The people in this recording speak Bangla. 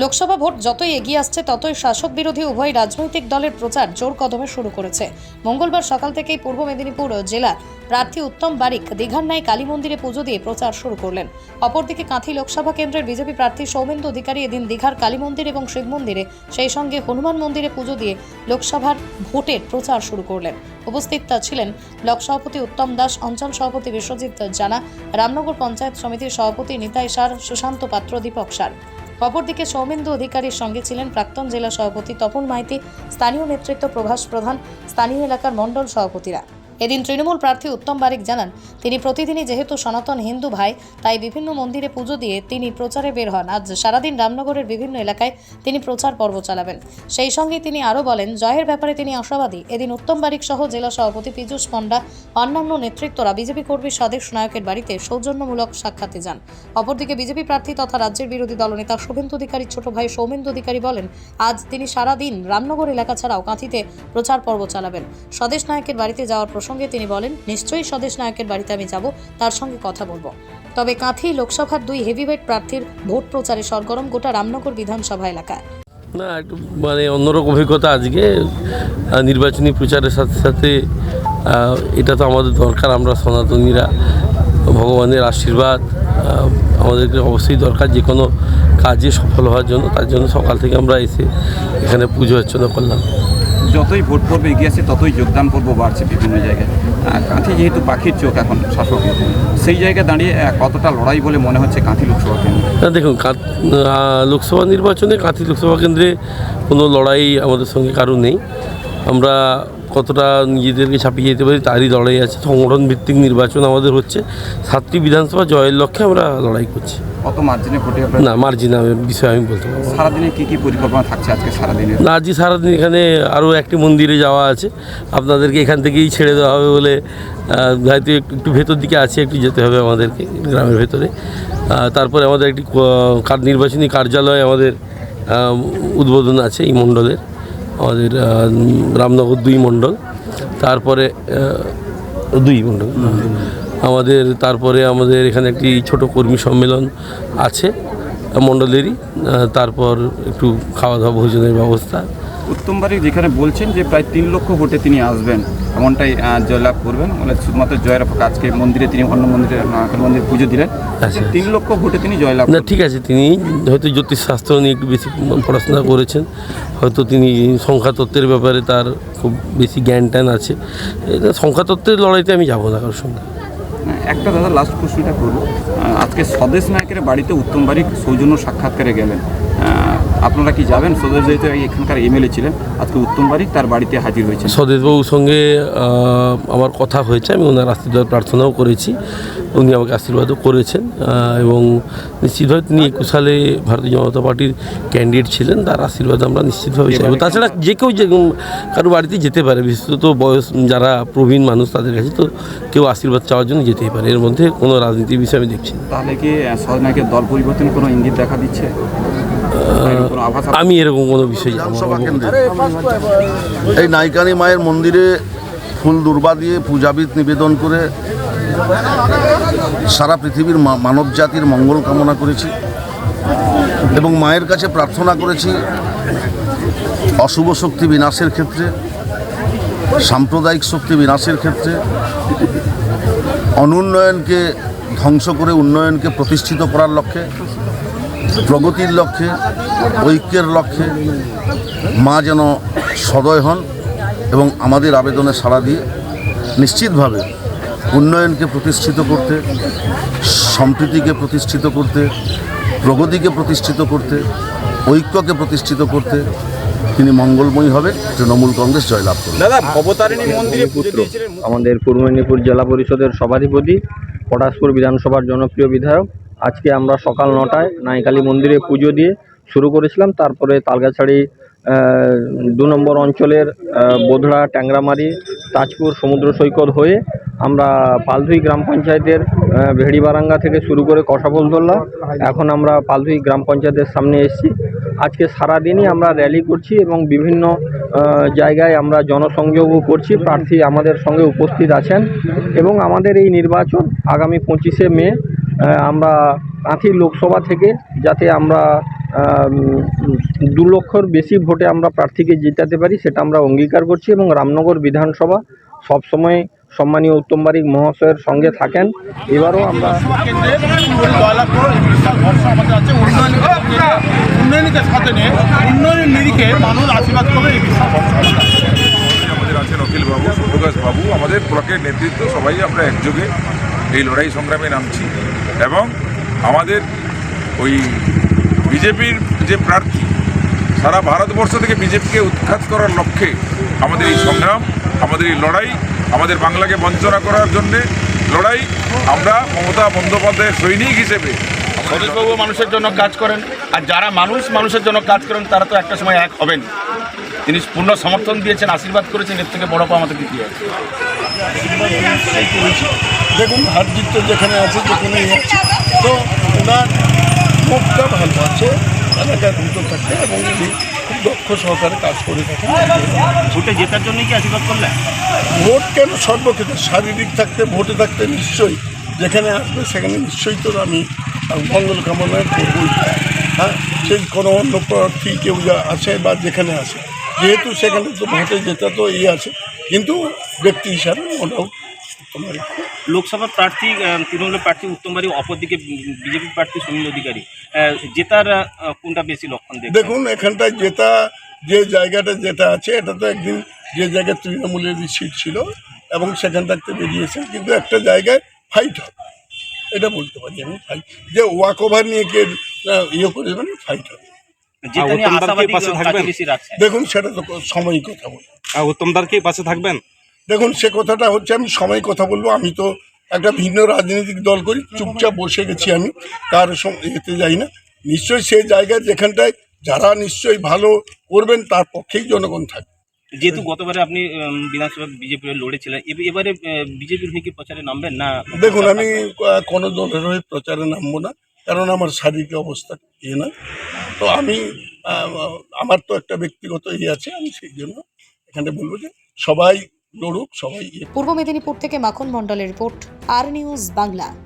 লোকসভা ভোট যতই এগিয়ে আসছে, ততই শাসক বিরোধী উভয় রাজনৈতিক দলের প্রচার জোর কদমে শুরু করেছে। মঙ্গলবার সকাল থেকেই পূর্ব মেদিনীপুর জেলার প্রার্থী উত্তম বারিক দীঘান্নায় কালী মন্দিরে পুজো দিয়ে প্রচার শুরু করলেন। অপরদিকে কাঁথি লোকসভা কেন্দ্রের বিজেপি প্রার্থী সৌমেন্দু অধিকারী এদিন দীঘার কালী মন্দির এবং শিব মন্দিরে, সেই সঙ্গে হনুমান মন্দিরে পুজো দিয়ে লোকসভার ভোটের প্রচার শুরু করলেন। উপস্থিত ছিলেন ব্লক সভাপতি উত্তম দাস, অঞ্চল সভাপতি বিশ্বজিৎ জানা, রামনগর পঞ্চায়েত সমিতির সভাপতি নিতাই সার, সুশান্ত পাত্র, দীপক সার। অপরদিকে সৌমেন্দু অধিকারীর সঙ্গে ছিলেন প্রাক্তন জেলা সভাপতি তপন মাইতি, স্থানীয় নেতৃত্ব প্রভাস প্রধান, স্থানীয় এলাকার মণ্ডল সভাপতিরা। এদিন তৃণমূল প্রার্থী উত্তম বারিক জানান, তিনি প্রতিদিনই যেহেতু সনাতন হিন্দু ভাই, তাই বিভিন্ন মন্দিরে পুজো দিয়ে তিনি প্রচারে বের হন। আজ সারাদিন রামনগরের বিভিন্ন এলাকায় তিনি প্রচার পর্ব চালাবেন। সেই সঙ্গে তিনি আরও বলেন, জয়ের ব্যাপারে তিনি আশাবাদী। এদিন উত্তম বারিক সহ জেলা সভাপতি পীযূষ পণ্ডা, অন্যান্য নেতৃত্বরা বিজেপি কর্মী স্বদেশ নায়কের বাড়িতে সৌজন্যমূলক সাক্ষাতে যান। অপরদিকে বিজেপি প্রার্থী তথা রাজ্যের বিরোধী দলনেতা শুভেন্দু অধিকারীর ছোট ভাই সৌমেন্দু অধিকারী বলেন, আজ তিনি সারাদিন রামনগর এলাকা ছাড়াও কাঁথিতে প্রচার পর্ব চালাবেন। স্বদেশ নায়কের বাড়িতে যাওয়ার প্রসঙ্গে তিনি বলেন, নিশ্চয়ই স্বদেশ নায়কের বাড়িতে আমি যাব, তার সঙ্গে কথা বলব। তবে কাঁথি লোকসভার দুই হেভিওয়েট প্রার্থীর ভোট প্রচারে সরগরম গোটা রামনগর বিধানসভা এলাকা না, একটু মানে অন্যরকম অভিজ্ঞতা আজকে। নির্বাচনী প্রচারের সাথে সাথে এটা তো আমাদের দরকার, আমরা সনাতনীরা, ভগবানের আশীর্বাদ আমাদেরকে অবশ্যই দরকার যে কোনো কাজে সফল হওয়ার জন্য। তার জন্য সকাল থেকে আমরা এসে এখানে পুজো অর্চনা করলাম। যতই ভোট পর্ব এগিয়ে আছে ততই যোগদান পর্ব বাড়ছে বিভিন্ন জায়গায়। কাঁথি যেহেতু পাখির চোখ এখন শাসক, সেই জায়গায় দাঁড়িয়ে কতটা লড়াই বলে মনে হচ্ছে কাঁথি লোকসভা কেন্দ্রে? দেখুন লোকসভা নির্বাচনে কাঁথি লোকসভা কেন্দ্রে কোনো লড়াই আমাদের সঙ্গে কারও নেই। আমরা কতটা নিজেদেরকে ছাপিয়ে যেতে পারি তারই লড়াই আছে। সংগঠন ভিত্তিক নির্বাচন আমাদের হচ্ছে। সাতটি বিধানসভা জয়ের লক্ষ্যে আমরা লড়াই করছি। কত মার্জিনে না মার্জিনের বিষয়ে আমি বলতে পারব সারাদিনে কি কি পরিকল্পনা থাকছে আজকে সারাদিনের না আজকে সারাদিন এখানে আরও একটি মন্দিরে যাওয়া আছে। আপনাদেরকে এখান থেকেই ছেড়ে দেওয়া হবে বলে হয়তো একটু ভেতর দিকে আছে একটু যেতে হবে আমাদেরকে গ্রামের ভেতরে। তারপরে আমাদের একটি নির্বাচনী কার্যালয় আমাদের উদ্বোধন আছে এই মণ্ডলের। আমাদের রামনগর দুই মণ্ডল, তারপরে দুই মণ্ডল। আমাদের, তারপরে আমাদের এখানে একটি ছোট কর্মী সম্মেলন আছে মণ্ডলেরই তারপর একটু খাওয়া দাওয়া ভোজনের ব্যবস্থা। উত্তম বাড়ি যেখানে বলছেন যে প্রায় তিন লক্ষ ভোটে তিনি আসবেন এমনটাই জয়লাভ করবেন। মানে শুধুমাত্র জয়ের আজকে মন্দিরে তিনি অন্য মন্দিরে নারকেল মন্দিরে পুজো দিলেন। আচ্ছা। তিন লক্ষ ভোটে তিনি জয়লাভ না ঠিক আছে তিনি হয়তো জ্যোতিষশাস্ত্র নিয়ে একটু বেশি পড়াশোনা করেছেন হয়তো তিনি সংখ্যাতত্ত্বের ব্যাপারে তার খুব বেশি জ্ঞান ট্যান আছে। এটা সংখ্যাতত্ত্বের লড়াইতে আমি যাব না কারোর সঙ্গে। একটা দাদা লাস্ট প্রশ্নটা করব। আজকে স্বদেশ নায়কের বাড়িতে উত্তম বারিক সৌজন্য সাক্ষাৎকারে গেলেন। আপনারা কি যাবেন? স্বদেশ যেহেতু এখানকার এমএলএ ছিলেন, আজকে উত্তম বারিক তার বাড়িতে হাজির হয়েছে সদেশবাবুর সঙ্গে আমার কথা হয়েছে, আমি ওনার আশীর্বাদ প্রার্থনাও করেছি। উনি আমাকে আশীর্বাদও করেছেন এবং নিশ্চিতভাবে তিনি একুশ সালে ভারতীয় জনতা পার্টির ক্যান্ডিডেট ছিলেন তার আশীর্বাদ আমরা নিশ্চিতভাবে চাইব তাছাড়া যে কেউ যে কারও বাড়িতে যেতে পারে বিশেষত বয়স যারা প্রবীণ মানুষ তাদের কাছে তো কেউ আশীর্বাদ চাওয়ার জন্য যেতেই পারে। এর মধ্যে কোনো রাজনীতির বিষয় আমি দেখছি না। তাহলে কি নায়কের দল পরিবর্তন কোনো ইঙ্গিত দেখা দিচ্ছে? আমি এরকম কোনো বিষয় এই নাইকানি মায়ের মন্দিরে ফুল দুর্বা দিয়ে পূজাবিদ নিবেদন করে সারা পৃথিবীর মানব জাতির মঙ্গল কামনা করেছি এবং মায়ের কাছে প্রার্থনা করেছি অশুভ শক্তি বিনাশের ক্ষেত্রে, সাম্প্রদায়িক শক্তি বিনাশের ক্ষেত্রে, অনুন্নয়নকে ধ্বংস করে উন্নয়নকে প্রতিষ্ঠিত করার লক্ষ্যে, প্রগতির লক্ষ্যে, ঐক্যের লক্ষ্যে মা যেন সদয় হন এবং আমাদের আবেদনে সাড়া দিয়ে নিশ্চিতভাবে উন্নয়নকে প্রতিষ্ঠিত করতে সম্প্রীতিকে প্রতিষ্ঠিত করতে প্রগতিকে প্রতিষ্ঠিত করতে ঐক্যকে প্রতিষ্ঠিত করতে তিনি মঙ্গলময়ী হবে। তৃণমূল কংগ্রেস জয়লাভ করবে। দাদা ভবতারিণী মন্দিরে পুজো আমাদের পূর্ব মেদিনীপুর জেলা পরিষদের সভাধিপতি পটাশপুর বিধানসভার জনপ্রিয় বিধায়ক। আজকে আমরা সকাল নটায় নাইকালী মন্দিরে পুজো দিয়ে শুরু করেছিলাম। তারপরে তালগাছাড়ি দু নম্বর অঞ্চলের বোধড়া ট্যাংরামারি তাজপুর সমুদ্র সৈকত হয়ে আমরা পালধুই গ্রাম পঞ্চায়েতের ভেড়িবারাঙ্গা থেকে শুরু করে কষাবল ধরলাম এখন আমরা পালধুই গ্রাম পঞ্চায়েতের সামনে এসেছি। আজকে সারাদিনই আমরা র্যালি করছি এবং বিভিন্ন জায়গায় আমরা জনসংযোগও করছি। প্রার্থী আমাদের সঙ্গে উপস্থিত আছেন এবং আমাদের এই নির্বাচন আগামী পঁচিশে মে আমরা কাঁথি লোকসভা থেকে যাতে আমরা আম, দু লক্ষর বেশি ভোটে আমরা প্রার্থীকে জেতাতে পারি, সেটা আমরা অঙ্গীকার করছি এবং রামনগর বিধানসভা সবসময় সম্মানীয় উত্তম বারিক মহাশয়ের সঙ্গে থাকেন। এবারও আমরা বাবু আমাদের ব্লকের নেতৃত্ব সবাই আমরা একযোগে এই লড়াই সংগ্রামে নামছি এবং আমাদের ওই বিজেপির যে প্রার্থী সারা ভারতবর্ষ থেকে বিজেপিকে উৎখাত করার লক্ষ্যে আমাদের এই সংগ্রাম আমাদের এই লড়াই আমাদের বাংলাকে বঞ্চনা করার জন্যে লড়াই আমরা মমতা বন্দ্যোপাধ্যায়ের সৈনিক হিসেবে স্বদেশবাবু মানুষের জন্য কাজ করেন আর যারা মানুষ মানুষের জন্য কাজ করেন তারা তো একটা সময় এক হবেন। তিনি পূর্ণ সমর্থন দিয়েছেন আশীর্বাদ করেছেন এর থেকে বড় পাওয়া আমাদের কি আছে দেখুন হার জিত যেখানে আছে যেখানেই আছে তো ওনার মুখটা ভালো আছে। এলাকার ভিতর থাকে এবং উনি খুব দক্ষ সহকারে কাজ করে থাকেন। ভোটে জেতার জন্য কি আশীর্বাদ করলেন? ভোট কেন সর্বক্ষেত্রে? শারীরিক থাকতে ভোটে থাকতে নিশ্চয়ই যেখানে আসবে সেখানে নিশ্চয়ই তো আমি মঙ্গল কামনা করবই হ্যাঁ সেই কোনো অন্য প্রার্থী কেউ যা আছে বা যেখানে আছে যেহেতু সেখানে তো ভোটে জেতা তো এই আছে। কিন্তু ব্যক্তি হিসাবে ওটাও তোমার লোকসভা প্রার্থী তৃণমূলের প্রার্থী উত্তম বাড়ি অপরদিকে বিজেপি প্রার্থী সুনীল অধিকারী। জেতার কোনটা বেশি লক্ষণ দেখুন এখানটায় জেতা যে জায়গাটা যেটা আছে এটা তো একদিন যে জায়গায় তৃণমূলের সিট ছিল এবং সেখান থাকতে বেরিয়েছে কিন্তু একটা জায়গায় ফাইট হবে। এটা বলতে পারি আমি ফাইট যে ওয়াক ওভার নিয়ে কে ইয়ে করে দেবেন ফাইট হবে। দেখুন সেটা তো সময়ই কথা উত্তমদার কি পাশে থাকবেন? দেখুন সে কথাটা হচ্ছে আমি সময় কথা বলব। আমি তো একটা ভিন্ন রাজনৈতিক দল করি চুপচাপ বসে গেছি আমি কার সঙ্গে এতে যাই না। নিশ্চয়ই সেই জায়গায় যেখানটায় যারা নিশ্চয়ই ভালো করবেন তার পক্ষেই জনগণ থাকবে। যেহেতু গতবারে আপনি বিধানসভা বিজেপি লড়েছিলেন এবারে বিজেপির হয়ে কি প্রচারে নামবেন না? দেখুন আমি কোনো দলের হয়ে প্রচারে নামবো না কারণ আমার শারীরিক অবস্থা ইয়ে না। তো আমি আমার তো একটা ব্যক্তিগত ইয়ে আছে আমি সেই জন্য এখানে বলব যে সবাই লড়ুক সবাই। পূর্ব মেদিনীপুর থেকে মাখন মণ্ডলের রিপোর্ট আর নিউজ বাংলা।